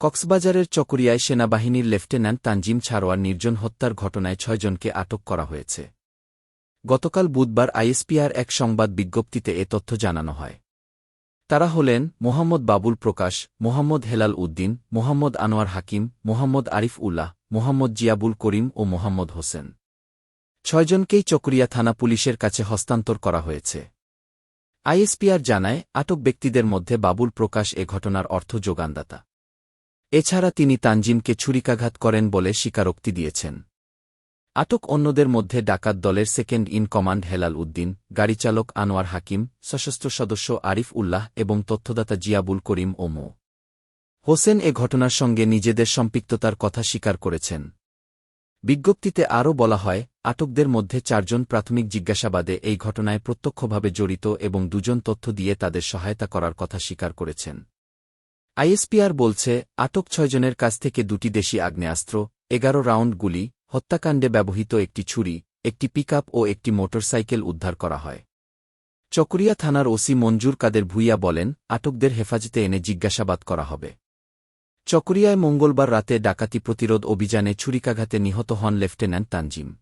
কক্সবাজারের চকরিয়ায় সেনাবাহিনীর লেফটেন্যান্ট তানজিম ছাড়োয়ার নির্জন হত্যার ঘটনায় ছয়জনকে আটক করা হয়েছে। গতকাল বুধবার আইএসপিআর এক সংবাদ বিজ্ঞপ্তিতে এ তথ্য জানানো হয়। তারা হলেন মোহাম্মদ বাবুল প্রকাশ, মোহাম্মদ হেলাল উদ্দিন, মোহাম্মদ আনোয়ার হাকিম, মোহাম্মদ আরিফ উল্লাহ, মোহাম্মদ জিয়াবুল করিম ও মোহাম্মদ হোসেন। ছয়জনকেই চকরিয়া থানা পুলিশের কাছে হস্তান্তর করা হয়েছে। আইএসপিআর জানায়, আটক ব্যক্তিদের মধ্যে বাবুল প্রকাশ এ ঘটনার অর্থ যোগানদাতা। এছাড়া তিনি তানজিমকে ছুরিকাঘাত করেন বলে স্বীকারোক্তি দিয়েছেন। আটক অন্যদের মধ্যে ডাকাত দলের second in command Helal Uddin, গাড়িচালক Anwar Hakim, সশস্ত্র সদস্য আরিফ উল্লাহ এবং তথ্যদাতা জিয়াবুল করিম ও মো। হোসেন এ ঘটনার সঙ্গে নিজেদের সম্পৃক্ততার কথা স্বীকার করেছেন। বিজ্ঞপ্তিতে আরও বলা হয়, আটকদের মধ্যে চারজন প্রাথমিক জিজ্ঞাসাবাদে এই ঘটনায় প্রত্যক্ষভাবে জড়িত এবং দুজন তথ্য দিয়ে তাদের সহায়তা করার কথা স্বীকার করেছেন। আইএসপিআর বলছে, আটক ছয়জনের কাছ থেকে দুটি দেশি আগ্নেয়াস্ত্র, এগারো রাউন্ড গুলি, হত্যাকাণ্ডে ব্যবহৃত একটি ছুরি, একটি পিকআপ ও একটি মোটরসাইকেল উদ্ধার করা হয়। চকরিয়া থানার ওসি মঞ্জুর কাদের ভুইয়া বলেন, আটকদের হেফাজতে এনে জিজ্ঞাসাবাদ করা হবে। চকরিয়ায় মঙ্গলবার রাতে ডাকাতি প্রতিরোধ অভিযানে ছুরিকাঘাতে নিহত হন লেফটেন্যান্ট তানজিম।